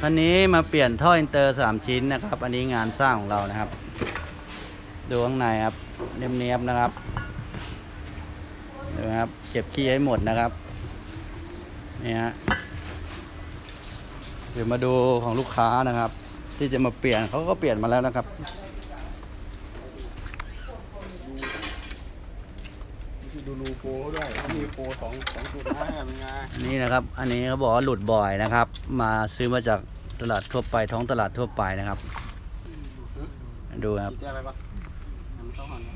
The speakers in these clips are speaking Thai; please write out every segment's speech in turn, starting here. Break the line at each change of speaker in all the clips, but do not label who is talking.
คันนี้มาเปลี่ยนท่ออินเตอร์ 3 ชิ้นนะครับ อันนี้งานสร้างของเรานะครับ ดูข้างในครับเนียบๆนะครับดูนะครับเก็บขี้ให้หมดนะครับนี่ฮะเดี๋ยวมาดูของลูกค้านะครับ ที่จะมาเปลี่ยนเขาก็เปลี่ยนมาแล้วนะครับ
ที่ดูรูโฟด้วยเขามีโฟสองสองจุดห้าเป็นไง
นี่นะครับ อันนี้เขาบอกว่าหลุดบ่อยนะครับ มาซื้อมาจากตลาดทั่วไปท้องตลาดทั่วไปนะครับ ดูครับ
แจ้งอะไรปะทำเข้าหันนะ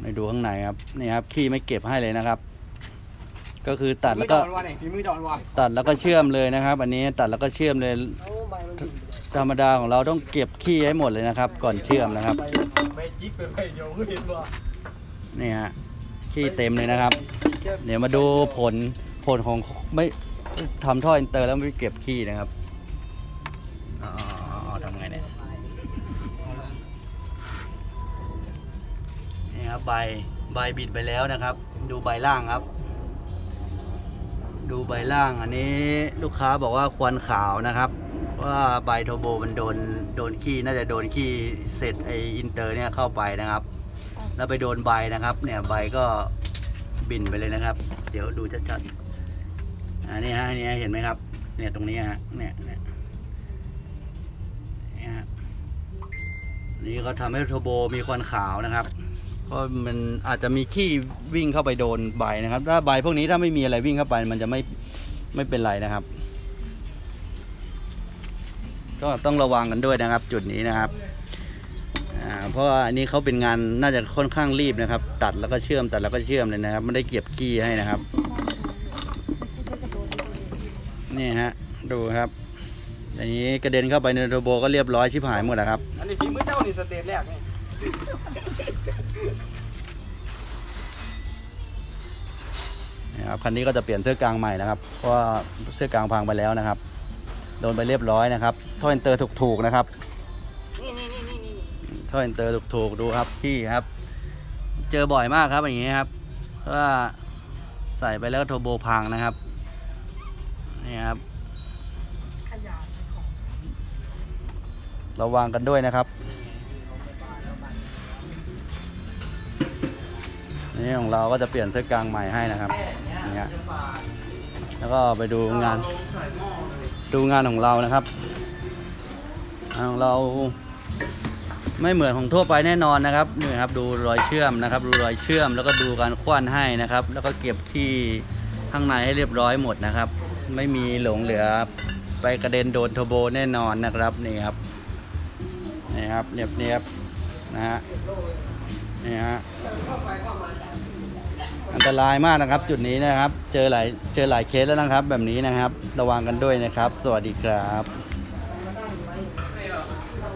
ไปดูข้างในครับนี่ครับขี้ไม่เก็บให้เลยนะครับ ก็คือตัดแล้วก็
มือจอนวันไหนฝีมือจอนวัน
ตัดแล้วก็เชื่อมเลยนะครับ อันนี้ตัดแล้วก็เชื่อมเลยธรรมดาของเราต้องเก็บขี้ให้หมดเลยนะครับ ก่อนเชื่อมนะครับ
ไปไปจิกไปไปโยก็เห็นว่า
นี่ฮะ ขี้เต็มเลยนะครับ เดี๋ยวมาดูผลผลของไม่ทำท่ออินเตอร์แล้วไม่เก็บขี้นะครับอ๋อทำไงเนี่ยนี่ครับใบใบบิดไปแล้วนะครับ ดูใบล่างครับ ดูใบล่างอันนี้ลูกค้าบอกว่าควันขาวนะครับ ว่าใบโทโบมันโดนโดนขี้น่าจะโดนขี้เสร็จไออินเตอร์เนี่ยเข้าไปนะครับ แล้วไปโดนใบนะครับ เนี่ยใบก็บินไปเลยนะครับ เดี๋ยวดูชัดๆอันนี้ฮะอันนี้เห็นไหมครับ เนี่ยตรงนี้ฮะเนี่ยเนี่ยนี่ยฮะนี่ก็ทำให้โทโบมีควันขาวนะครับเพราะมันอาจจะมีขี้วิ่งเข้าไปโดนใบนะครับ ถ้าใบพวกนี้ถ้าไม่มีอะไรวิ่งเข้าไป มันจะไม่ไม่เป็นไรนะครับ ก็ต้องระวังกันด้วยนะครับ จุดนี้นะครับ อ่าเพราะว่าอันนี้เขาเป็นงานน่าจะค่อนข้างรีบนะครับ ตัดแล้วก็เชื่อมตัดแล้วก็เชื่อมเลยนะครับ ไม่ได้เก็บขี้ให้นะครับ นี่ฮะ ดูครับอันนี้กระเด็นเข้าไปในโทโบก็เรียบร้อยชิบหายหมดแล้วครับ
อันนี้ฝีมือเจ้านี่สเตจแรกนี่
นะครับคันนี้ก็จะเปลี่ยนเสื้อกลางใหม่นะครับ เพราะว่าเสื้อกลางพังไปแล้วนะครับ โดนไปเรียบร้อยนะครับท่ออินเตอร์ถูกๆนะครับ
นี่นี่นี่นี่นี่
ท่ออินเตอร์ถูกๆดูครับที่ครับ เจอบ่อยมากครับอย่างนี้ครับว่าใส่ไปแล้วโทโบพังนะครับนี่ครับ ระวังกันด้วยนะครับนี่ของเราก็จะเปลี่ยนเสื้อกลางใหม่ให้นะครับนี่แล้วก็ไปดูงาน ดูงานของเรานะครับ ของเรา ไม่เหมือนของทั่วไปแน่นอนนะครับนี่ครับดูรอยเชื่อมนะครับ ดูรอยเชื่อม แล้วก็ดูการคว้านให้นะครับ แล้วก็เก็บที่ข้างในให้เรียบร้อยหมดนะครับ ไม่มีหลงเหลือไปกระเด็นโดนโทโบแน่นอนนะครับนี่ครับนี่ครับเนียบเนียบนะฮะนี่ฮะอันตรายมากนะครับจุดนี้นะครับ เจอหลายเจอหลายเคสแล้วนะครับ แบบนี้นะครับ ระวังกันด้วยนะครับ สวัสดีครับ